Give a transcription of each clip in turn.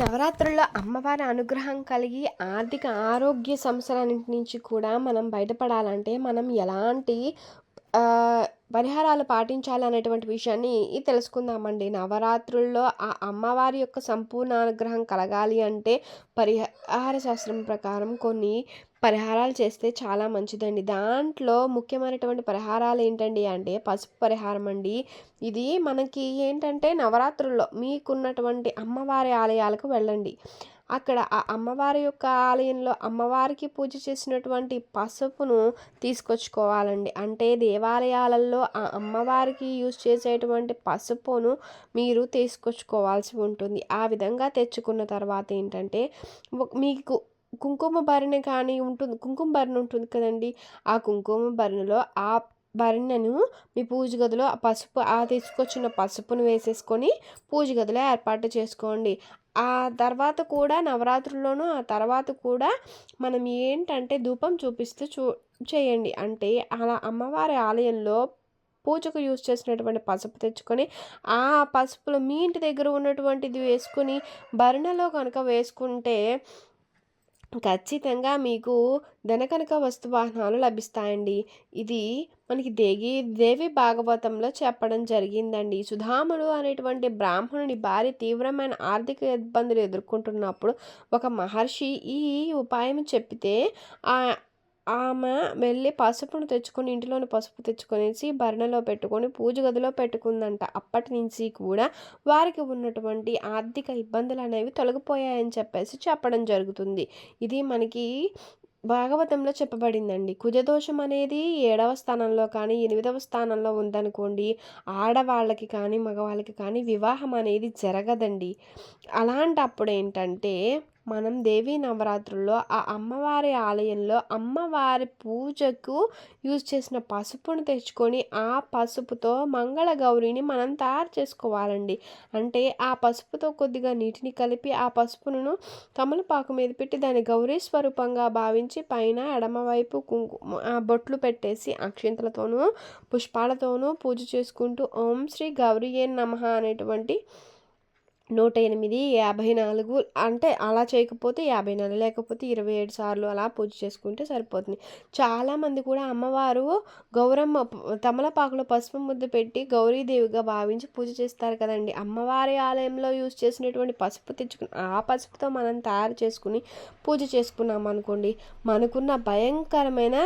నవరాత్రుల్లో అమ్మవారి అనుగ్రహం కలిగి ఆర్థిక ఆరోగ్య సమస్యలన్నింటి నుంచి కూడా మనం బయటపడాలంటే మనం ఎలాంటి పరిహారాలు పాటించాలి అనేటువంటి విషయాన్ని తెలుసుకుందామండి. నవరాత్రుల్లో ఆ అమ్మవారి యొక్క సంపూర్ణ అనుగ్రహం కలగాలి అంటే పరిహార శాస్త్రం ప్రకారం కొన్ని పరిహారాలు చేస్తే చాలా మంచిదండి. దాంట్లో ముఖ్యమైనటువంటి పరిహారాలు ఏంటండి అంటే పసుపు పరిహారం అండి. ఇది మనకి ఏంటంటే నవరాత్రుల్లో మీకున్నటువంటి అమ్మవారి ఆలయాలకు వెళ్ళండి. అక్కడ ఆ అమ్మవారి యొక్క ఆలయంలో అమ్మవారికి పూజ చేసినటువంటి పసుపును తీసుకొచ్చుకోవాలండి. అంటే దేవాలయాలలో ఆ అమ్మవారికి యూజ్ చేసేటువంటి పసుపును మీరు తీసుకొచ్చుకోవాల్సి ఉంటుంది. ఆ విధంగా తెచ్చుకున్న తర్వాత ఏంటంటే మీకు కుంకుమ భరణ కానీ ఉంటుంది కుంకుమ భరణ ఉంటుంది కదండి. ఆ కుంకుమ భరణలో ఆ భరణను మీ పూజ గదిలో ఆ పసుపు ఆ తీసుకొచ్చిన పసుపును వేసేసుకొని పూజ గదిలో ఏర్పాటు చేసుకోండి. ఆ తర్వాత కూడా నవరాత్రుల్లోనూ ఆ తర్వాత కూడా మనం ఏంటంటే ధూపం చూపిస్తూ చూ చేయండి. అంటే అలా అమ్మవారి ఆలయంలో పూజకు యూజ్ చేసినటువంటి పసుపు తెచ్చుకొని ఆ పసుపులో మీ ఇంటి దగ్గర ఉన్నటువంటిది వేసుకుని భరణలో కనుక వేసుకుంటే ఖచ్చితంగా మీకు ధనకనక వస్తువాహనాలు లభిస్తాయండి. ఇది మనకి దేగి దేవి భాగవతంలో చెప్పడం జరిగిందండి. సుధాముడు అనేటువంటి బ్రాహ్మణుని భార్య తీవ్రమైన ఆర్థిక ఇబ్బందులు ఎదుర్కొంటున్నప్పుడు ఒక మహర్షి ఈ ఉపాయం చెప్పితే ఆ ఆమె వెళ్ళి పసుపును తెచ్చుకొని ఇంటిలోని పసుపు తెచ్చుకొనేసి భరణలో పెట్టుకొని పూజ గదిలో పెట్టుకుందంట. అప్పటి నుంచి కూడా వారికి ఉన్నటువంటి ఆర్థిక ఇబ్బందులు అనేవి తొలగిపోయాయని చెప్పేసి చెప్పడం జరుగుతుంది. ఇది మనకి భాగవతంలో చెప్పబడిందండి. కుజదోషం అనేది ఏడవ స్థానంలో కానీ ఎనిమిదవ స్థానంలో ఉందనుకోండి ఆడవాళ్ళకి కానీ మగవాళ్ళకి కానీ వివాహం అనేది జరగదండి. అలాంటప్పుడు ఏంటంటే మనం దేవీ నవరాత్రుల్లో ఆ అమ్మవారి ఆలయంలో అమ్మవారి పూజకు యూజ్ చేసిన పసుపును తెచ్చుకొని ఆ పసుపుతో మంగళ గౌరిని మనం తయారు చేసుకోవాలండి. అంటే ఆ పసుపుతో కొద్దిగా నీటిని కలిపి ఆ పసుపును తమలపాకు మీద పెట్టి దాన్ని గౌరీ స్వరూపంగా భావించి పైన ఎడమవైపు కుంకుమ ఆ బొట్లు పెట్టేసి అక్షింతలతోనూ పుష్పాలతోనూ పూజ చేసుకుంటూ ఓం శ్రీ గౌరీ ఏ నమః అనేటువంటి నూట ఎనిమిది యాభై నాలుగు అంటే అలా చేయకపోతే యాభై నాలుగు లేకపోతే ఇరవై ఏడు సార్లు అలా పూజ చేసుకుంటే సరిపోతుంది. చాలామంది కూడా అమ్మవారు గౌరమ్మ తమలపాకులో పసుపు ముద్ద పెట్టి గౌరీదేవిగా భావించి పూజ చేస్తారు కదండి. అమ్మవారి ఆలయంలో యూజ్ చేసినటువంటి పసుపు తెచ్చుకుని ఆ పసుపుతో మనం తయారు చేసుకుని పూజ చేసుకున్నాం అనుకోండి మనకున్న భయంకరమైన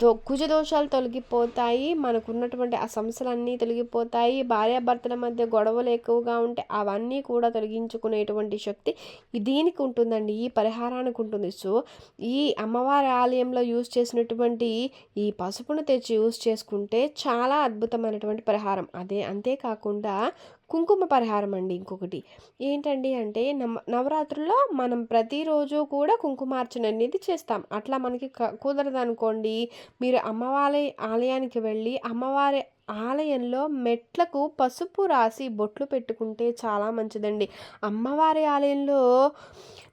దో కుజ దోషాలు తొలగిపోతాయి మనకున్నటువంటి ఆ సమస్యలన్నీ తొలగిపోతాయి భార్యాభర్తల మధ్య గొడవలు ఎక్కువగా ఉంటే అవన్నీ కూడా తొలగించుకునేటువంటి శక్తి దీనికి ఉంటుందండి ఈ పరిహారానికి ఉంటుంది. సో ఈ అమ్మవారి ఆలయంలో యూజ్ చేసినటువంటి ఈ పసుపును తెచ్చి యూజ్ చేసుకుంటే చాలా అద్భుతమైనటువంటి పరిహారం. అదే అంతేకాకుండా కుంకుమ పరిహారం అండి ఇంకొకటి. ఏంటండి అంటే నవ నవరాత్రుల్లో మనం ప్రతిరోజు కూడా కుంకుమార్చన అనేది చేస్తాం. అట్లా మనకి కుదరదనుకోండి కుదరదు అనుకోండి మీరు అమ్మవారి ఆలయానికి వెళ్ళి అమ్మవారి ఆలయంలో మెట్లకు పసుపు రాసి బొట్లు పెట్టుకుంటే చాలా మంచిదండి. అమ్మవారి ఆలయంలో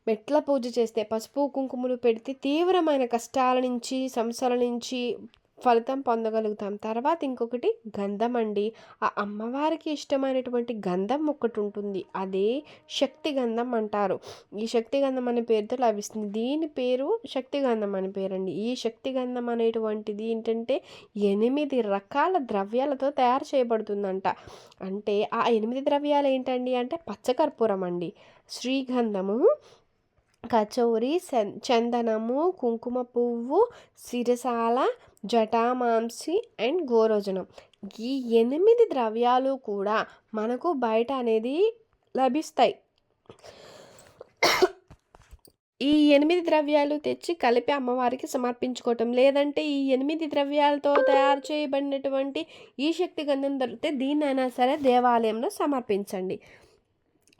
మెట్ల పూజ చేస్తే పసుపు కుంకుమలు పెడితే తీవ్రమైన కష్టాల నుంచి సమస్యల నుంచి ఫలితం పొందగలుగుతాం. తర్వాత ఇంకొకటి గంధం అండి ఆ అమ్మవారికి ఇష్టమైనటువంటి గంధం ఒకటి ఉంటుంది. అదే శక్తి గంధం అంటారు. ఈ శక్తి గంధం అనే పేరుతో లభిస్తుంది. దీని పేరు శక్తి గంధం అనే పేరండి. ఈ శక్తి గంధం అనేటువంటిది ఏంటంటే ఎనిమిది రకాల ద్రవ్యాలతో తయారు చేయబడుతుందంట. అంటే ఆ ఎనిమిది ద్రవ్యాలు ఏంటండి అంటే పచ్చకర్పూరం అండి. శ్రీగంధము కచోరి చందనము కుంకుమ పువ్వు సిరసాల జటామాంసి అండ్ గోరోజనం. ఈ ఎనిమిది ద్రవ్యాలు కూడా మనకు బయట అనేది లభిస్తాయి. ఈ ఎనిమిది ద్రవ్యాలు తెచ్చి కలిపి అమ్మవారికి సమర్పించుకోవటం లేదంటే ఈ ఎనిమిది ద్రవ్యాలతో తయారు చేయబడినటువంటి ఈ శక్తి గంధం దొరికితే దీన్నైనా సరే దేవాలయంలో సమర్పించండి.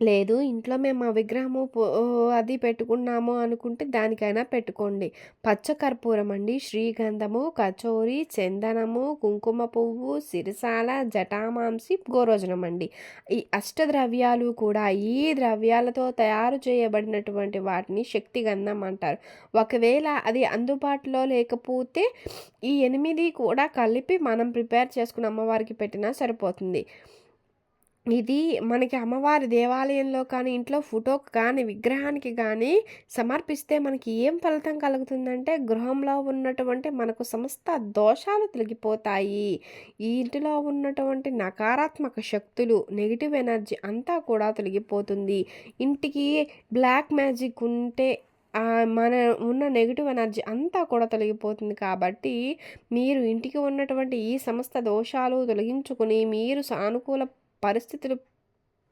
లేదు ఇంట్లో మేము ఆ విగ్రహము పో- అది పెట్టుకున్నాము అనుకుంటే దానికైనా పెట్టుకోండి. పచ్చ కర్పూరం అండి. శ్రీగంధము కచోరి చందనము కుంకుమ పువ్వు సిరిసాల జటామాంసి గోరోజనం అండి. ఈ అష్టద్రవ్యాలు కూడా ఈ ద్రవ్యాలతో తయారు చేయబడినటువంటి వాటిని శక్తి గంధం అంటారు. ఒకవేళ అది అందుబాటులో లేకపోతే ఈ ఎనిమిది కూడా కలిపి మనం ప్రిపేర్ చేసుకుని అమ్మవారికి పెట్టినా సరిపోతుంది. ఇది మనకి అమ్మవారి దేవాలయంలో కానీ, ఇంట్లో ఫోటోకు కానీ, విగ్రహానికి కానీ సమర్పిస్తే మనకి ఏం ఫలితం కలుగుతుందంటే, గృహంలో ఉన్నటువంటి మనకు సమస్త దోషాలు తొలగిపోతాయి. ఈ ఇంటిలో ఉన్నటువంటి నకారాత్మక శక్తులు, నెగిటివ్ ఎనర్జీ అంతా కూడా తొలగిపోతుంది. ఇంటికి బ్లాక్ మ్యాజిక్ ఉంటే మన ఉన్న నెగిటివ్ ఎనర్జీ అంతా కూడా తొలగిపోతుంది కాబట్టి, మీరు ఇంటికి ఉన్నటువంటి ఈ సమస్త దోషాలు తొలగించుకుని మీరు సానుకూల పరిస్థితులు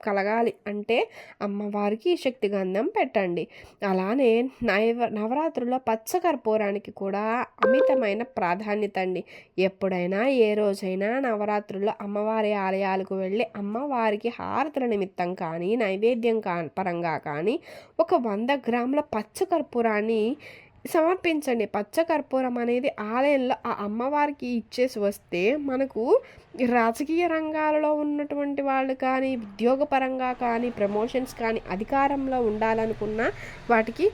కలగాలి అంటే అమ్మవారికి శక్తి గంధం పెట్టండి. అలానే నైవ నవరాత్రుల్లో పచ్చకర్పూరానికి కూడా అమితమైన ప్రాధాన్యత అండి. ఎప్పుడైనా ఏ రోజైనా నవరాత్రుల్లో అమ్మవారి ఆలయాలకు వెళ్ళి అమ్మవారికి హారతుల నిమిత్తం కానీ, నైవేద్యం కా పరంగా కానీ ఒక వంద గ్రాముల పచ్చకర్పూరాన్ని సమర్పించండి. పచ్చకర్పూరం అనేది ఆలయంలో ఆ అమ్మవారికి ఇచ్చేసి వస్తే మనకు రాజకీయ రంగాలలో ఉన్నటువంటి వాళ్ళు కానీ, ఉద్యోగపరంగా కానీ, ప్రమోషన్స్ కానీ, అధికారంలో ఉండాలనుకున్న వాటికి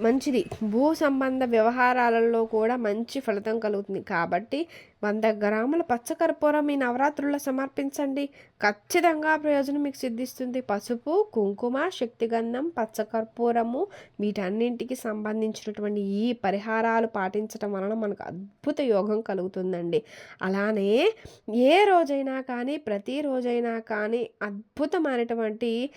మంచిది. భూ సంబంధ వ్యవహారాలలో కూడా మంచి ఫలితం కలుగుతుంది. కాబట్టి వంద గ్రాముల పచ్చకర్పూరం మీ ఈ నవరాత్రుల్లో సమర్పించండి. ఖచ్చితంగా ప్రయోజనం మీకు సిద్ధిస్తుంది. పసుపు, కుంకుమ, శక్తిగంధం, పచ్చకర్పూరము వీటన్నింటికి సంబంధించినటువంటి ఈ పరిహారాలు పాటించటం వలన మనకు అద్భుత యోగం కలుగుతుందండి. అలానే ఏ రోజైనా కానీ, ప్రతిరోజైనా కానీ అద్భుతమైనటువంటి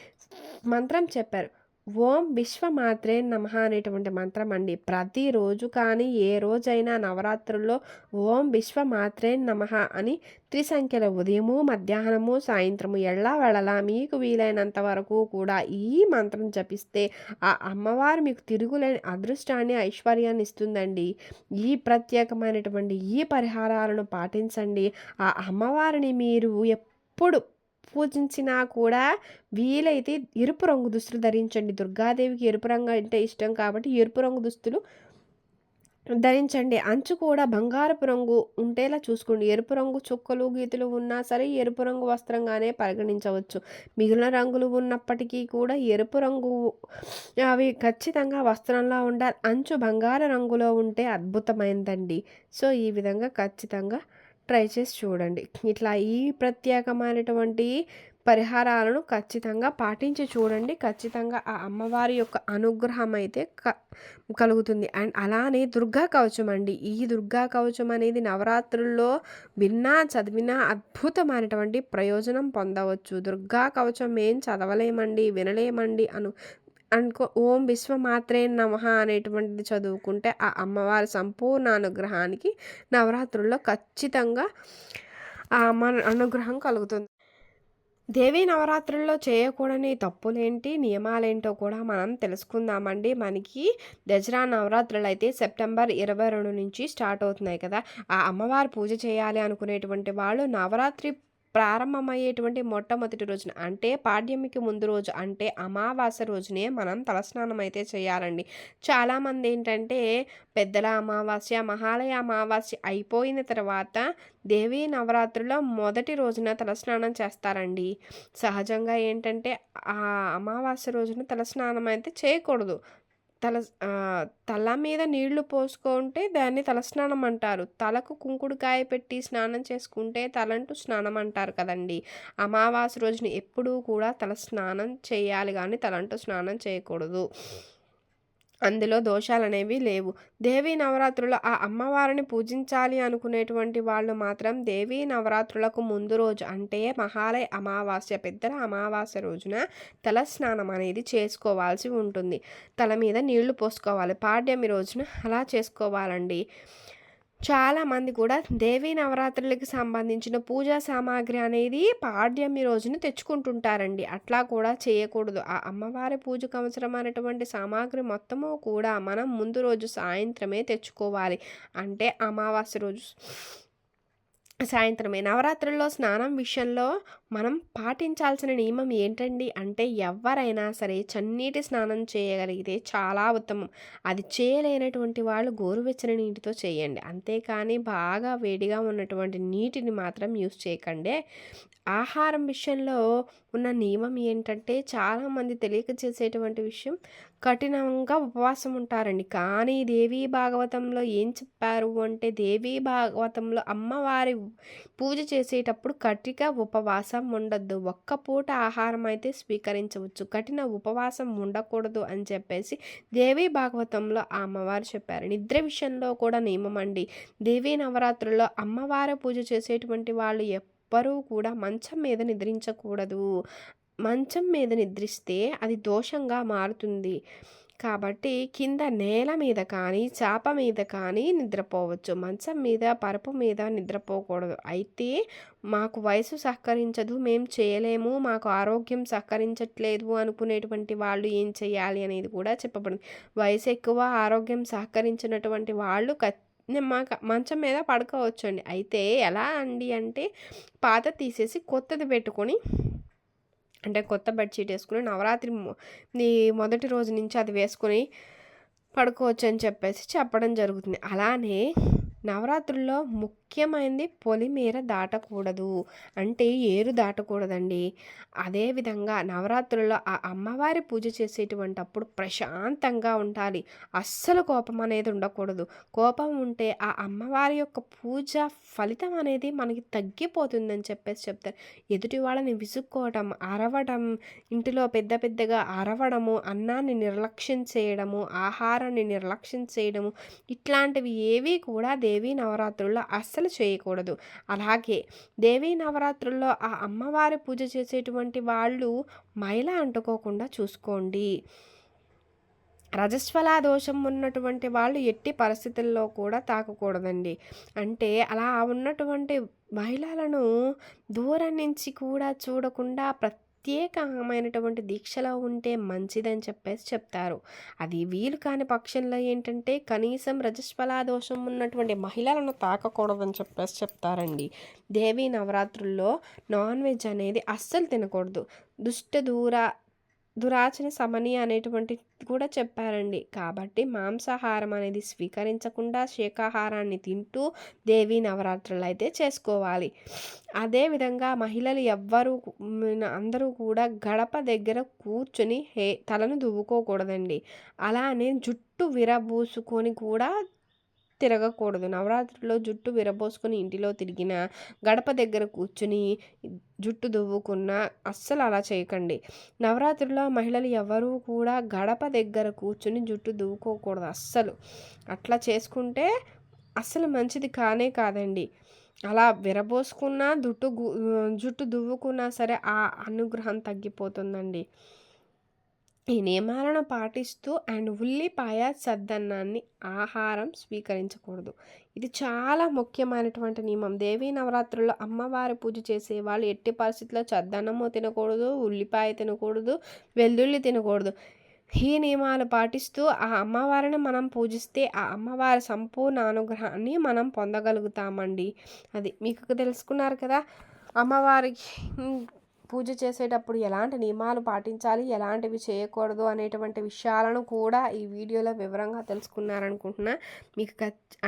మంత్రం చెప్పారు. ఓం విశ్వమాత్రే నమ అనేటువంటి మంత్రం అండి. ప్రతిరోజు కానీ, ఏ రోజైనా నవరాత్రుల్లో ఓం విశ్వమాత్రే నమః అని త్రిసంఖ్యలో ఉదయము, మధ్యాహ్నము, సాయంత్రము ఎల్లవేళలా మీకు వీలైనంత వరకు కూడా ఈ మంత్రం జపిస్తే ఆ అమ్మవారు మీకు తిరుగులేని అదృష్టాన్ని, ఐశ్వర్యాన్ని ఇస్తుందండి. ఈ ప్రత్యేకమైనటువంటి ఈ పరిహారాలను పాటించండి. ఆ అమ్మవారిని మీరు ఎప్పుడు పూజించినా కూడా వీలైతే ఎరుపు రంగు దుస్తులు ధరించండి. దుర్గాదేవికి ఎరుపు రంగు అంటే ఇష్టం కాబట్టి ఎరుపు రంగు దుస్తులు ధరించండి. అంచు కూడా బంగారపు రంగు ఉండేలా చూసుకోండి. ఎరుపు రంగు చుక్కలు, గీతలు ఉన్నా సరే ఎరుపు రంగు వస్త్రంగానే పరిగణించవచ్చు. మిగిలిన రంగులు ఉన్నప్పటికీ కూడా ఎరుపు రంగు అవి ఖచ్చితంగా వస్త్రంలో ఉండాలి. అంచు బంగారు రంగులో ఉంటే అద్భుతమైనదండి. సో, ఈ విధంగా ఖచ్చితంగా ట్రై చేసి చూడండి. ఇట్లా ఈ ప్రత్యేకమైనటువంటి పరిహారాలను ఖచ్చితంగా పాటించి చూడండి. ఖచ్చితంగా ఆ అమ్మవారి యొక్క అనుగ్రహం అయితే క కలుగుతుంది. అండ్ అలానే దుర్గా కవచం అండి. ఈ దుర్గా కవచం అనేది నవరాత్రుల్లో విన్నా, చదివినా అద్భుతమైనటువంటి ప్రయోజనం పొందవచ్చు. దుర్గా కవచం ఏం చదవలేమండి, వినలేమండి అను అనుకో ఓం విశ్వమాత్రే నమః అనేటువంటిది చదువుకుంటే ఆ అమ్మవారి సంపూర్ణ అనుగ్రహానికి నవరాత్రుల్లో ఖచ్చితంగా ఆ అమ్మ అనుగ్రహం కలుగుతుంది. దేవీ నవరాత్రుల్లో చేయకూడని తప్పులేంటి, నియమాలేంటో కూడా మనం తెలుసుకుందామండి. మనకి దసరా అయితే సెప్టెంబర్ 22 నుంచి స్టార్ట్ అవుతున్నాయి కదా! ఆ అమ్మవారి పూజ చేయాలి అనుకునేటువంటి వాళ్ళు నవరాత్రి ప్రారంభమయ్యేటువంటి మొట్టమొదటి రోజున అంటే పాడ్యమికి ముందు రోజు అంటే అమావాస్య రోజునే మనం తలస్నానం అయితే చేయాలండి. చాలామంది ఏంటంటే పెద్దల అమావాస్య, మహాలయ అమావాస్య అయిపోయిన తర్వాత దేవీ నవరాత్రుల్లో మొదటి రోజున తలస్నానం చేస్తారండి. సహజంగా ఏంటంటే ఆ అమావాస్య రోజున తలస్నానం అయితే చేయకూడదు. తల తల మీద నీళ్ళు పోసుకుంటే దాన్ని తలస్నానం అంటారు. తలకు కుంకుడుకాయ పెట్టి స్నానం చేసుకుంటే తలంటు స్నానం అంటారు కదండీ! అమావాస్య రోజున ఎప్పుడూ కూడా తల స్నానం చేయాలి కానీ తలంటు స్నానం చేయకూడదు. అందులో దోషాలనేవి లేవు. దేవీ నవరాత్రుల ఆ అమ్మవారిని పూజించాలి అనుకునేటువంటి వాళ్ళు మాత్రం దేవీ నవరాత్రులకు ముందు రోజు అంటే మహాలయ అమావాస్య, పెద్దల అమావాస్య రోజున తలస్నానం అనేది చేసుకోవాల్సి ఉంటుంది. తల మీద నీళ్ళు పోసుకోవాలి. పాడ్యమి రోజున అలా చేసుకోవాలండి. చాలామంది కూడా దేవీ నవరాత్రులకు సంబంధించిన పూజా సామాగ్రి అనేది పాడ్యమి రోజున తెచ్చుకుంటుంటారండి. అట్లా కూడా చేయకూడదు. ఆ అమ్మవారి పూజకు అవసరమైనటువంటి సామాగ్రి మొత్తము కూడా మనం ముందు రోజు సాయంత్రమే తెచ్చుకోవాలి. అంటే అమావాస్య రోజు సాయంత్రమే. నవరాత్రుల్లో స్నానం విషయంలో మనం పాటించాల్సిన నియమం ఏంటండి అంటే ఎవరైనా సరే చన్నీటి స్నానం చేయగలిగితే చాలా ఉత్తమం. అది చేయలేనటువంటి వాళ్ళు గోరువెచ్చని నీటితో చేయండి. అంతేకానీ బాగా వేడిగా ఉన్నటువంటి నీటిని మాత్రం యూస్ చేయకండే. ఆహారం విషయంలో ఉన్న నియమం ఏంటంటే చాలామంది తెలియక చేసేటువంటి విషయం కఠినంగా ఉపవాసం ఉంటారండి. కానీ దేవీ భాగవతంలో ఏం చెప్పారు అంటే దేవీ భాగవతంలో అమ్మవారి పూజ చేసేటప్పుడు కటిక ఉపవాసం ఉండొద్దు. ఒక్క పూట ఆహారం అయితే స్వీకరించవచ్చు. కఠిన ఉపవాసం ఉండకూడదు అని చెప్పేసి దేవీ భాగవతంలో ఆ అమ్మవారు చెప్పారు. నిద్ర విషయంలో కూడా నియమం అండి. దేవీ నవరాత్రుల్లో అమ్మవారి పూజ చేసేటువంటి వాళ్ళు ఎవ్వరూ కూడా మంచం మీద నిద్రించకూడదు. మంచం మీద నిద్రిస్తే అది దోషంగా మారుతుంది. కాబట్టి కింద నేల మీద కానీ చాప మీద కానీ నిద్రపోవచ్చు. మంచం మీద పరుపు మీద నిద్రపోకూడదు. అయితే మాకు వయసు సహకరించదు మేము చేయలేము మాకు ఆరోగ్యం సహకరించట్లేదు అనుకునేటువంటి వాళ్ళు ఏం చేయాలి అనేది కూడా చెప్పబడింది. వయసు ఎక్కువ ఆరోగ్యం సహకరించినటువంటి వాళ్ళు మాకు మంచం మీద పడుకోవచ్చండి. అయితే ఎలా అండి అంటే పాత తీసేసి కొత్తది పెట్టుకొని అంటే కొత్త బెడ్షీట్ వేసుకుని నవరాత్రి మొదటి రోజు నుంచి అది వేసుకొని పడుకోవచ్చు అని చెప్పేసి చెప్పడం జరుగుతుంది. అలానే నవరాత్రుల్లో ముఖ్యమైనది పొలిమేర దాటకూడదు. అంటే ఏరు దాటకూడదండి. అదేవిధంగా నవరాత్రుల్లో ఆ అమ్మవారి పూజ చేసేటువంటి అప్పుడు ప్రశాంతంగా ఉండాలి. అస్సలు కోపం అనేది ఉండకూడదు. కోపం ఉంటే ఆ అమ్మవారి యొక్క పూజ ఫలితం అనేది మనకి తగ్గిపోతుందని చెప్పేసి చెప్తారు. ఎదుటి వాళ్ళని విసుక్కోవటం అరవడం ఇంటిలో పెద్ద పెద్దగా అరవడము అన్నాన్ని నిర్లక్ష్యం చేయడము ఆహారాన్ని నిర్లక్ష్యం చేయడము ఇట్లాంటివి ఏవి కూడా దేవీ నవరాత్రుల్లో అస్సలు చేయకూడదు. అలాగే దేవీ నవరాత్రుల్లో ఆ అమ్మవారి పూజ చేసేటువంటి వాళ్ళు మైల అంటుకోకుండా చూసుకోండి. రజస్వలా దోషం ఉన్నటువంటి వాళ్ళు ఎట్టి పరిస్థితుల్లో కూడా తాకకూడదండి. అంటే అలా ఉన్నటువంటి మహిళలను దూరం నుంచి కూడా చూడకుండా ప్రతి ప్రత్యేకమైనటువంటి దీక్షలో ఉంటే మంచిదని చెప్పేసి చెప్తారు. అది వీలు కాని పక్షంలో ఏంటంటే కనీసం రజస్వలా దోషం ఉన్నటువంటి మహిళలను తాకకూడదని చెప్పేసి చెప్తారండి. దేవీ నవరాత్రుల్లో నాన్ వెజ్ అనేది అస్సలు తినకూడదు. దుష్ట దూర దురాచన సమని అనేటువంటి కూడా చెప్పారండి. కాబట్టి మాంసాహారం అనేది స్వీకరించకుండా శాకాహారాన్ని తింటూ దేవీ నవరాత్రులు అయితే చేసుకోవాలి. అదేవిధంగా మహిళలు ఎవ్వరూ అందరూ కూడా గడప దగ్గర కూర్చొని హే తలను దువ్వుకోకూడదండి. అలానే జుట్టు విరబూసుకొని కూడా తిరగకూడదు. నవరాత్రిలో జుట్టు విరబోసుకుని ఇంటిలో తిరిగిన గడప దగ్గర కూర్చుని జుట్టు దువ్వుకున్న అస్సలు అలా చేయకండి. నవరాత్రిలో మహిళలు ఎవరూ కూడా గడప దగ్గర కూర్చుని జుట్టు దువ్వుకోకూడదు అస్సలు. అట్లా చేసుకుంటే అస్సలు మంచిది కానే కాదండి. అలా విరబోసుకున్నా జుట్టు జుట్టు దువ్వుకున్నా సరే ఆ అనుగ్రహం తగ్గిపోతుందండి. ఈ నియమాలను పాటిస్తూ అండ్ ఉల్లిపాయ సద్దన్నాన్ని ఆహారం స్వీకరించకూడదు. ఇది చాలా ముఖ్యమైనటువంటి నియమం. దేవీ నవరాత్రుల్లో అమ్మవారి పూజ చేసే వాళ్ళు ఎట్టి పరిస్థితుల్లో చద్దన్నము తినకూడదు ఉల్లిపాయ తినకూడదు వెల్లుల్లి తినకూడదు. ఈ నియమాలు పాటిస్తూ ఆ అమ్మవారిని మనం పూజిస్తే ఆ అమ్మవారి సంపూర్ణ అనుగ్రహాన్ని మనం పొందగలుగుతామండి. అది మీకు తెలుసుకున్నారు కదా? అమ్మవారికి పూజ చేసేటప్పుడు ఎలాంటి నియమాలు పాటించాలి ఎలాంటివి చేయకూడదు అనేటువంటి విషయాలను కూడా ఈ వీడియోలో వివరంగా తెలుసుకున్నారనుకుంటున్నా. మీకు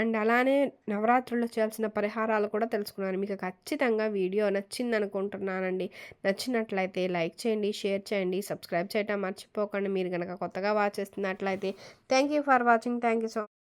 అండ్ అలానే నవరాత్రుల్లో చేయాల్సిన పరిహారాలు కూడా తెలుసుకున్నాను మీకు ఖచ్చితంగా వీడియో నచ్చింది అనుకుంటున్నానండి నచ్చినట్లయితే లైక్ చేయండి షేర్ చేయండి సబ్స్క్రైబ్ చేయటం మర్చిపోకండి. మీరు కనుక కొత్తగా వాచ్ చేస్తున్నట్లయితే thank you for watching. Thank you so